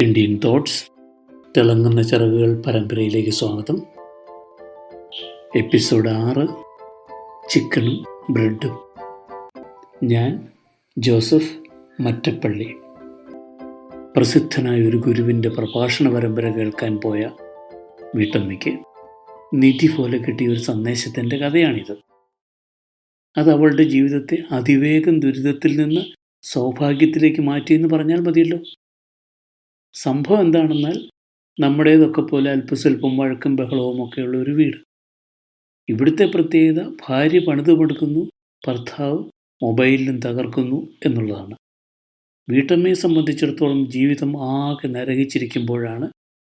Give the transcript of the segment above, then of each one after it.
Indian thoughts തിളങ്ങുന്ന ചിറകുകൾ പരമ്പരയിലേക്ക് സ്വാഗതം. എപ്പിസോഡ് ആറ് ചിക്കനും ബ്രെഡും. ഞാൻ ജോസഫ് മറ്റപ്പള്ളി. പ്രസിദ്ധനായ ഒരു ഗുരുവിന്റെ പ്രഭാഷണ പരമ്പര കേൾക്കാൻ പോയ വീട്ടമ്മയ്ക്ക് നിധി പോലെ കിട്ടിയ ഒരു സന്ദേശത്തിന്റെ കഥയാണിത്. അത് അവളുടെ ജീവിതത്തെ അതിവേഗം ദുരിതത്തിൽ നിന്ന് സൗഭാഗ്യത്തിലേക്ക് മാറ്റിയെന്ന് പറഞ്ഞാൽ മതിയല്ലോ. സംഭവം എന്താണെന്നാൽ നമ്മുടേതൊക്കെ പോലെ അല്പസ്വല്പം വഴക്കും ബഹളവും ഒക്കെയുള്ള ഒരു വീട്. ഇവിടുത്തെ പ്രത്യേകത ഭാര്യ പണിത് കൊടുക്കുന്നു ഭർത്താവ് മൊബൈലിലും തകർക്കുന്നു എന്നുള്ളതാണ്. വീട്ടമ്മയെ സംബന്ധിച്ചിടത്തോളം ജീവിതം ആകെ നരകിച്ചിരിക്കുമ്പോഴാണ്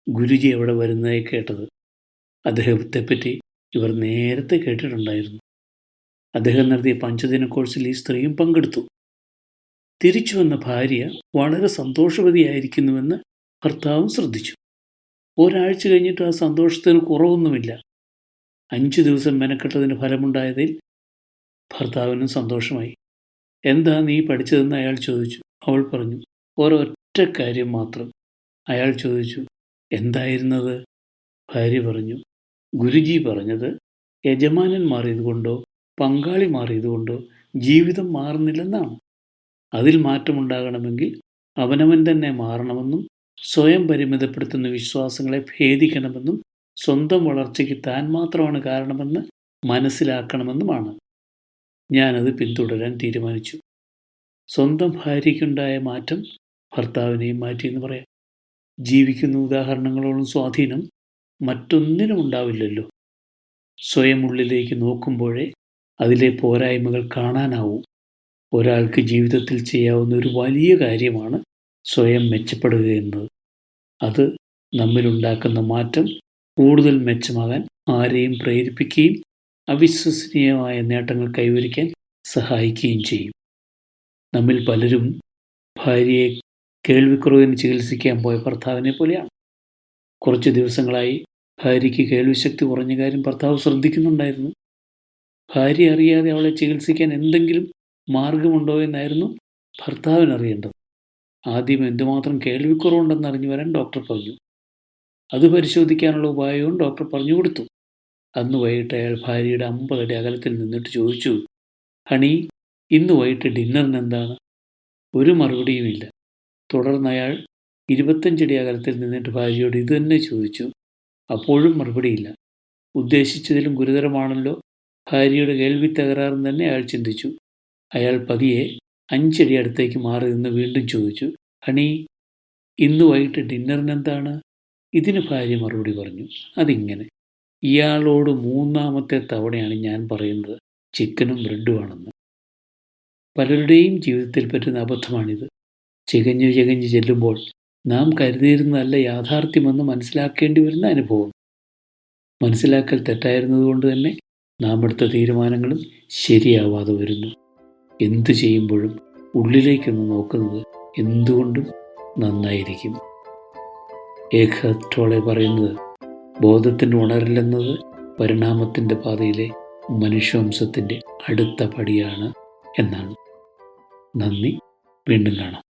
ഗുരുജി അവിടെ വരുന്നതായി കേട്ടത്. അദ്ദേഹത്തെപ്പറ്റി ഇവർ നേരത്തെ കേട്ടിട്ടുണ്ടായിരുന്നു. അദ്ദേഹം നടത്തിയ പഞ്ചദിന കോഴ്സിൽ ഈ സ്ത്രീയും പങ്കെടുത്തു. തിരിച്ചു വന്ന ഭാര്യ വളരെ സന്തോഷവതിയായിരിക്കുന്നുവെന്ന് ഭർത്താവും ശ്രദ്ധിച്ചു. ഒരാഴ്ച കഴിഞ്ഞിട്ട് ആ സന്തോഷത്തിന് കുറവൊന്നുമില്ല. അഞ്ചു ദിവസം മെനക്കെട്ടതിന് ഫലമുണ്ടായതിൽ ഭർത്താവിനും സന്തോഷമായി. എന്താ നീ പഠിച്ചതെന്ന് അയാൾ ചോദിച്ചു. അവൾ പറഞ്ഞു ഒരൊറ്റ കാര്യം മാത്രം. അയാൾ ചോദിച്ചു എന്തായിരുന്നത്? ഭാര്യ പറഞ്ഞു ഗുരുജി പറഞ്ഞത് യജമാനൻ മാറിയതുകൊണ്ടോ പങ്കാളി മാറിയതുകൊണ്ടോ ജീവിതം മാറുന്നില്ലെന്നാണ്. അതിൽ മാറ്റമുണ്ടാകണമെങ്കിൽ അവനവൻ തന്നെ മാറണമെന്നും സ്വയം പരിമിതപ്പെടുത്തുന്ന വിശ്വാസങ്ങളെ ഭേദിക്കണമെന്നും സ്വന്തം വളർച്ചയ്ക്ക് താൻ മാത്രമാണ് കാരണമെന്ന് മനസ്സിലാക്കണമെന്നുമാണ്. ഞാനത് പിന്തുടരാൻ തീരുമാനിച്ചു. സ്വന്തം ഭാര്യയ്ക്കുണ്ടായ മാറ്റം ഭർത്താവിനെയും മാറ്റിയെന്ന് പറയാം. ജീവിക്കുന്ന ഉദാഹരണങ്ങളോളം സ്വാധീനം മറ്റൊന്നിനും ഉണ്ടാവില്ലല്ലോ. സ്വയം ഉള്ളിലേക്ക് നോക്കുമ്പോഴേ അതിലെ പോരായ്മകൾ കാണാനാവൂ. ഒരാൾക്ക് ജീവിതത്തിൽ ചെയ്യാവുന്ന ഒരു വലിയ കാര്യമാണ് സ്വയം മെച്ചപ്പെടുക എന്നത്. അത് നമ്മിലുണ്ടാക്കുന്ന മാറ്റം കൂടുതൽ മെച്ചമാകാൻ ആരെയും പ്രേരിപ്പിക്കുകയും അവിശ്വസനീയമായ നേട്ടങ്ങൾ കൈവരിക്കാൻ സഹായിക്കുകയും ചെയ്യും. നമ്മിൽ പലരും ഭാര്യയെ കേൾവിക്കുറവിന് ചികിത്സിക്കാൻ പോയ ഭർത്താവിനെ പോലെയാണ്. കുറച്ച് ദിവസങ്ങളായി ഭാര്യയ്ക്ക് കേൾവിശക്തി കുറഞ്ഞ കാര്യം ഭർത്താവ് ശ്രദ്ധിക്കുന്നുണ്ടായിരുന്നു. ഭാര്യ അറിയാതെ അവളെ ചികിത്സിക്കാൻ എന്തെങ്കിലും മാർഗമുണ്ടോ എന്നായിരുന്നു ഭർത്താവിന് അറിയേണ്ടത് ആദ്യം എന്തുമാത്രം കേൾവിക്കുറവുണ്ടെന്ന് അറിഞ്ഞു വരാൻ ഡോക്ടർ പറഞ്ഞു. അത് പരിശോധിക്കാനുള്ള ഉപായവും ഡോക്ടർ പറഞ്ഞു കൊടുത്തു. അന്ന് വൈകിട്ട് അയാൾ ഭാര്യയുടെ അമ്പതടി അകലത്തിൽ നിന്നിട്ട് ചോദിച്ചു ഹണി ഇന്ന് വൈകിട്ട് ഡിന്നറിന് എന്താണ്? ഒരു മറുപടിയുമില്ല തുടർന്ന് അയാൾ ഇരുപത്തഞ്ചടി അകലത്തിൽ നിന്നിട്ട് ഭാര്യയോട് ഇത് തന്നെ ചോദിച്ചു അപ്പോഴും മറുപടിയില്ല ഉദ്ദേശിച്ചതിലും ഗുരുതരമാണല്ലോ. ഭാര്യയുടെ കേൾവി തകരാറെന്ന് തന്നെ അയാൾ ചിന്തിച്ചു. അയാൾ പതിയെ അഞ്ചടി അടുത്തേക്ക് മാറി നിന്ന് വീണ്ടും ചോദിച്ചു ഹണി ഇന്ന് വൈകിട്ട് ഡിന്നറിന് എന്താണ് ഇതിന് ഭാര്യ മറുപടി പറഞ്ഞു അതിങ്ങനെ. ഇയാളോട് മൂന്നാമത്തെ തവണയാണ് ഞാൻ പറയുന്നത് ചിക്കനും ബ്രെഡുമാണെന്ന് പലരുടെയും ജീവിതത്തിൽ പറ്റുന്ന അബദ്ധമാണിത്. ചികഞ്ഞു ചികഞ്ഞു ചെല്ലുമ്പോൾ നാം കരുതിയിരുന്നതല്ല യാഥാർത്ഥ്യമെന്ന് മനസ്സിലാക്കേണ്ടി വരുന്ന അനുഭവം. മനസ്സിലാക്കൽ തെറ്റായിരുന്നതുകൊണ്ട് തന്നെ നാം എടുത്ത തീരുമാനങ്ങളും ശരിയാവാതെ വരുന്നു. എന്തു ചെയ്യുമ്പോഴും ഉള്ളിലേക്കൊന്ന് നോക്കുന്നത് എന്തുകൊണ്ടും നന്നായിരിക്കും. ഏഖത്തോളെ പറയുന്നത് ബോധത്തിന് ഉണരലെന്നത് പരിണാമത്തിന്റെ പാതയിലെ മനുഷ്യവംശത്തിന്റെ അടുത്ത പടിയാണ് എന്നാണ്. നന്ദി വീണ്ടും കാണാം.